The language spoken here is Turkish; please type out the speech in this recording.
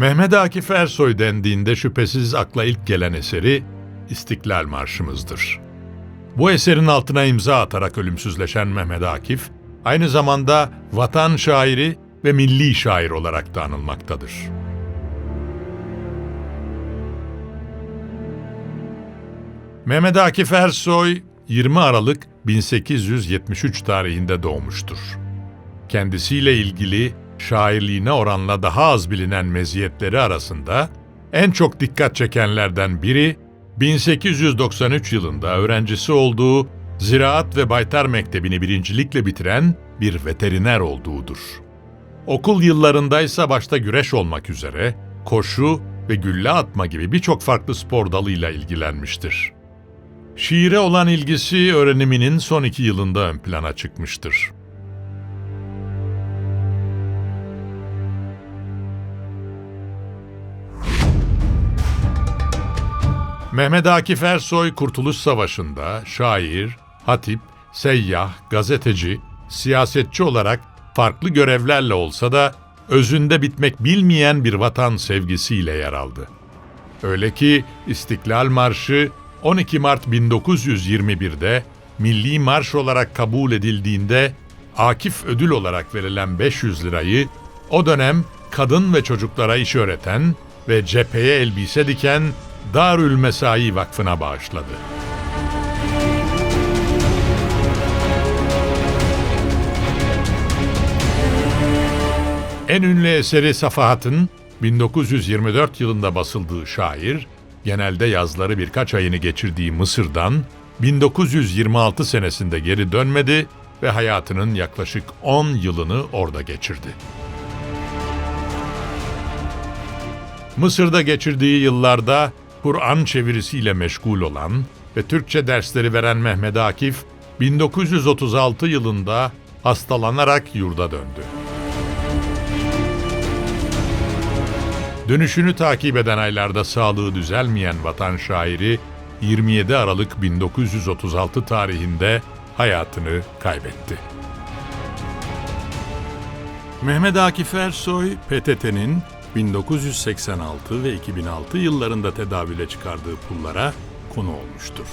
Mehmet Akif Ersoy dendiğinde şüphesiz akla ilk gelen eseri İstiklal Marşımızdır. Bu eserin altına imza atarak ölümsüzleşen Mehmet Akif, aynı zamanda vatan şairi ve milli şair olarak da anılmaktadır. Mehmet Akif Ersoy 20 Aralık 1873 tarihinde doğmuştur. Kendisiyle ilgili şairliğine oranla daha az bilinen meziyetleri arasında en çok dikkat çekenlerden biri 1893 yılında öğrencisi olduğu Ziraat ve Baytar Mektebi'ni birincilikle bitiren bir veteriner olduğudur. Okul yıllarındaysa başta güreş olmak üzere koşu ve gülle atma gibi birçok farklı spor dalıyla ilgilenmiştir. Şiire olan ilgisi öğreniminin son iki yılında ön plana çıkmıştır. Mehmet Akif Ersoy Kurtuluş Savaşı'nda şair, hatip, seyyah, gazeteci, siyasetçi olarak farklı görevlerle olsa da özünde bitmek bilmeyen bir vatan sevgisiyle yer aldı. Öyle ki İstiklal Marşı 12 Mart 1921'de milli marş olarak kabul edildiğinde Akif ödül olarak verilen 500 lirayı o dönem kadın ve çocuklara iş öğreten ve cepheye elbise diken Darül Mesai Vakfı'na bağışladı. En ünlü eseri Safahat'ın 1924 yılında basıldığı şair, genelde yazları birkaç ayını geçirdiği Mısır'dan 1926 senesinde geri dönmedi ve hayatının yaklaşık 10 yılını orada geçirdi. Mısır'da geçirdiği yıllarda Kur'an çevirisiyle meşgul olan ve Türkçe dersleri veren Mehmet Akif, 1936 yılında hastalanarak yurda döndü. Dönüşünü takip eden aylarda sağlığı düzelmeyen vatan şairi 27 Aralık 1936 tarihinde hayatını kaybetti. Mehmet Akif Ersoy, PTT'nin 1986 ve 2006 yıllarında tedavüle çıkardığı pullara konu olmuştur.